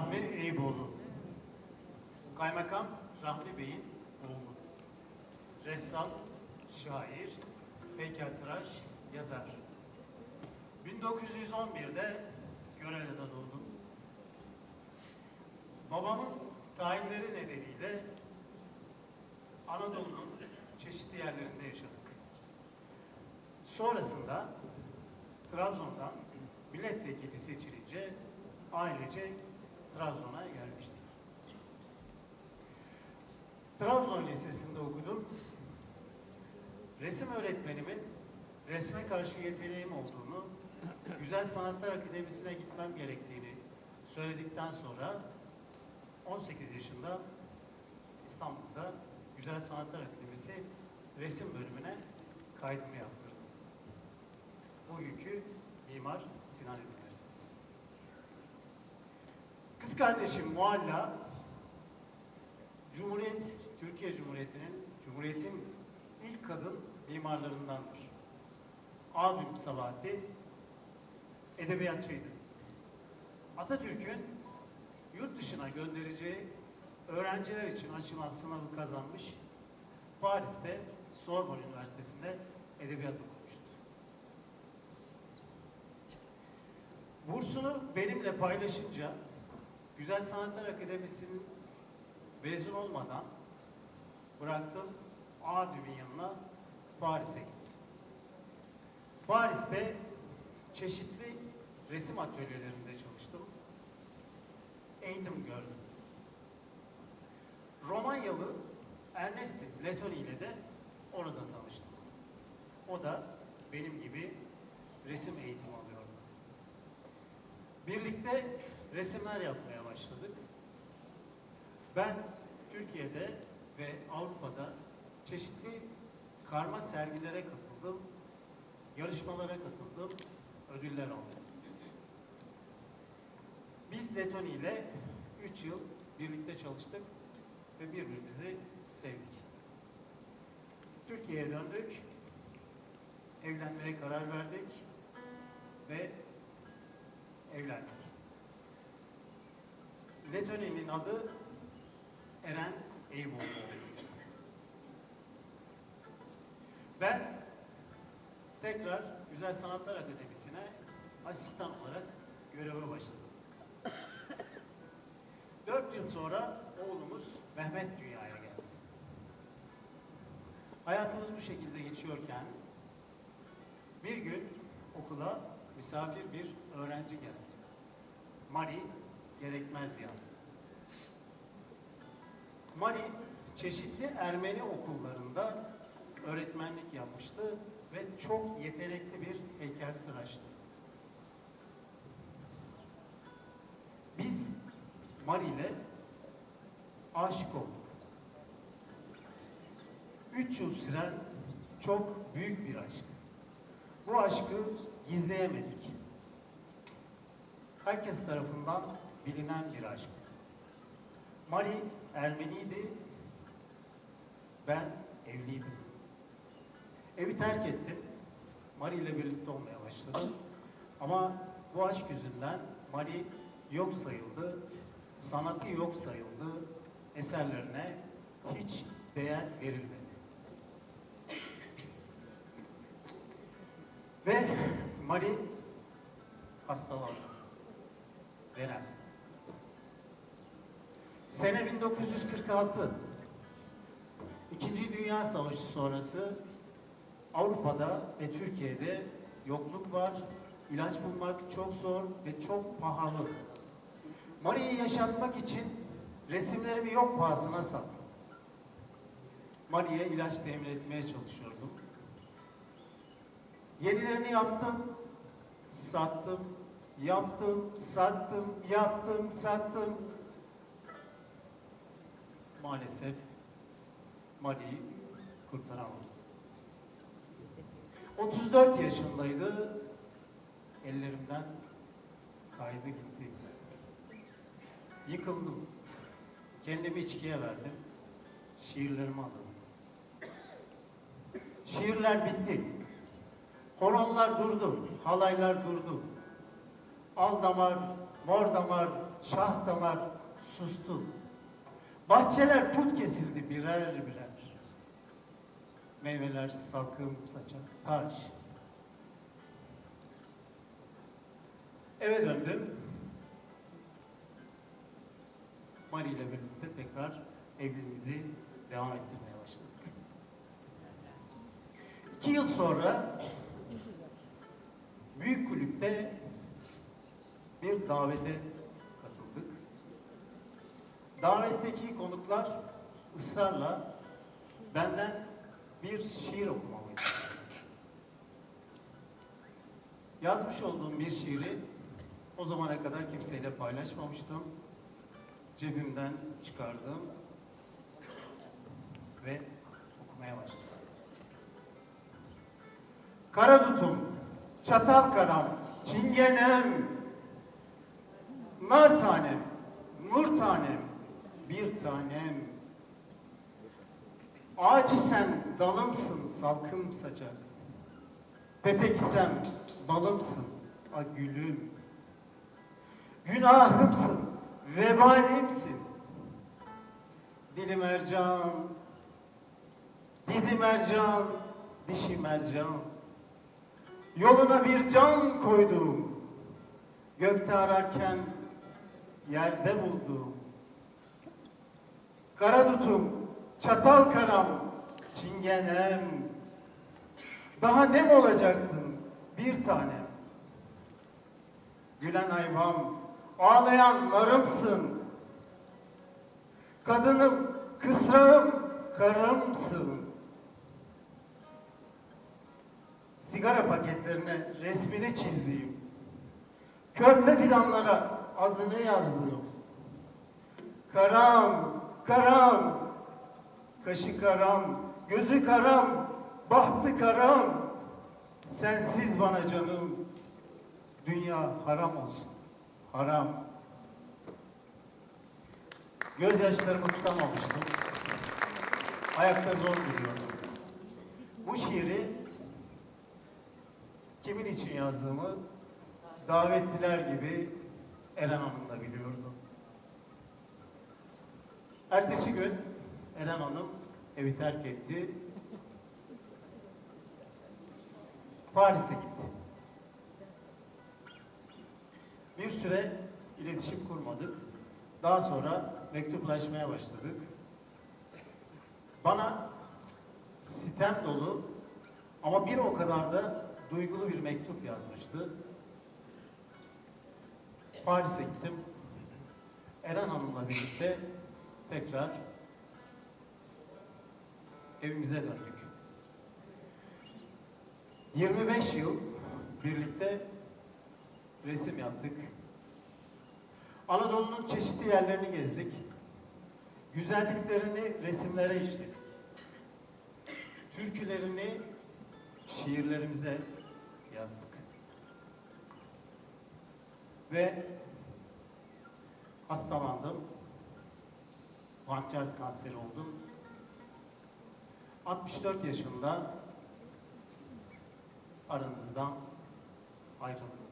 Rahmi Eyüboğlu. Kaymakam Rahmi Bey'in oğlu. Ressam, şair, heykeltıraş, yazar. 1911'de Görele'de doğdum. Babamın tayinleri nedeniyle Anadolu'nun çeşitli yerlerinde yaşadık. Sonrasında Trabzon'dan milletvekili seçilince ailece Trabzon'a yerleştik. Trabzon Lisesi'nde okudum. Resim öğretmenimin resme karşı yeteneğim olduğunu, Güzel Sanatlar Akademisi'ne gitmem gerektiğini söyledikten sonra 18 yaşında İstanbul'da Güzel Sanatlar Akademisi resim bölümüne kaydımı yaptırdım. Bugünkü Mimar Sinan Üniversitesi. Kız kardeşim Mualla, Cumhuriyet, Türkiye Cumhuriyeti'nin, Cumhuriyet'in ilk kadın mimarlarındandır. Abim Sabahattin, edebiyatçıydı. Atatürk'ün yurt dışına göndereceği öğrenciler için açılan sınavı kazanmış, Paris'te Sorbonne Üniversitesi'nde edebiyat okumuştur. Bursunu benimle paylaşınca Güzel Sanatlar Akademisi'nin mezun olmadan bıraktım abimin yanına Paris'e gittim. Paris'te çeşitli resim atölyelerinde çalıştım. Eğitim gördüm. Romanyalı Ernesti Letoni ile de orada tanıştım. O da benim gibi resim eğitimi alıyordu. Birlikte resimler yapmaya başladık. Ben Türkiye'de ve Avrupa'da çeşitli karma sergilere katıldım, yarışmalara katıldım, ödüller aldım. Biz Letoni ile 3 yıl birlikte çalıştık ve birbirimizi sevdik. Türkiye'ye döndük, evlenmeye karar verdik ve evlendik. Letoni'nin adı Eren Eyüboğlu. Ben tekrar Güzel Sanatlar Akademisi'ne asistan olarak göreve başladım. Dört yıl sonra oğlumuz Mehmet dünyaya geldi. Hayatımız bu şekilde geçiyorken bir gün okula misafir bir öğrenci geldi. Mari gerekmez yani. Mari çeşitli Ermeni okullarında öğretmenlik yapmıştı ve çok yetenekli bir heykeltıraştı. Biz Mari ile aşık olduk. Üç yıl süren çok büyük bir aşk. Bu aşkı gizleyemedik. Herkes tarafından bilinen bir aşk. Mari Ermeniydi, ben evliydim. Evi terk ettim. Mari ile birlikte olmaya başladım. Ama bu aşk yüzünden Mari yok sayıldı, sanatı yok sayıldı, eserlerine hiç değer verilmedi. Ve Mari hastalandı. Verem. Sene 1946. İkinci Dünya Savaşı sonrası Avrupa'da ve Türkiye'de yokluk var. İlaç bulmak çok zor ve çok pahalı. Mari'yi yaşatmak için resimlerimi yok pahasına sattım. Mari'ye ilaç temin etmeye çalışıyordum. Yenilerini yaptım, sattım, yaptım, sattım, yaptım, sattım. Maalesef Mari'yi kurtaramadım. 34 yaşındaydı, ellerimden kaydı gitti. Yıkıldım. Kendimi içkiye verdim. Şiirlerimi aldım. Şiirler bitti. Horonlar durdu, halaylar durdu. Al damar, mor damar, şahtalar sustu. Bahçeler put kesildi birer birer. Meyveler salkım saçak taş. Eve döndüm. Mari ile birlikte tekrar evliliğimizi devam ettirmeye başladık. İki yıl sonra büyük kulüpte bir davete katıldık. Davetteki konuklar ısrarla benden bir şiir okumamı istediler. Yazmış olduğum bir şiiri o zamana kadar kimseyle paylaşmamıştım. Cebimden çıkardım ve okumaya başladım. Kara tutum, çatal karam, çingenem, nar tanem, nur tanem, bir tanem. Ağaç sen dalımsın salkım saçak. Pepek isem balımsın a gülüm. Günahımsın, vebalimsin. Dilim mercan, dizi mercan, dişi mercan. Yoluna bir can koydum. Gökte ararken yerde buldum. Kara tutum, çatal karam, çingenem. Daha ne mi olacaktın bir tanem? Gülen hayvan, ağlayan narımsın. Kadınım, kısrağım, karımsın. Sigara paketlerine resmini çizdiğim, körpe fidanlara adını yazdığım, karam, karam, kaşı karam, gözü karam, bahtı karam, sensiz bana canım, dünya haram olsun, haram. Gözyaşlarımı tutamamıştım. Ayakta zor duruyordum. Bu şiiri kimin için yazdığımı davetliler gibi Eren Hanım da biliyordu. Ertesi gün Eren Hanım evi terk etti. Paris'e gitti. Bir süre iletişim kurmadık. Daha sonra mektuplaşmaya başladık. Bana sitem dolu ama bir o kadar da duygulu bir mektup yazmıştı. Paris'e gittim. Eren Hanım'la birlikte tekrar evimize döndük. 25 yıl birlikte resim yaptık. Anadolu'nun çeşitli yerlerini gezdik. Güzelliklerini resimlere işledik. Türkülerini şiirlerimize yazdık. Ve hastalandım. Pankreas kanseri oldum. 64 yaşında aranızdan ayrıldım.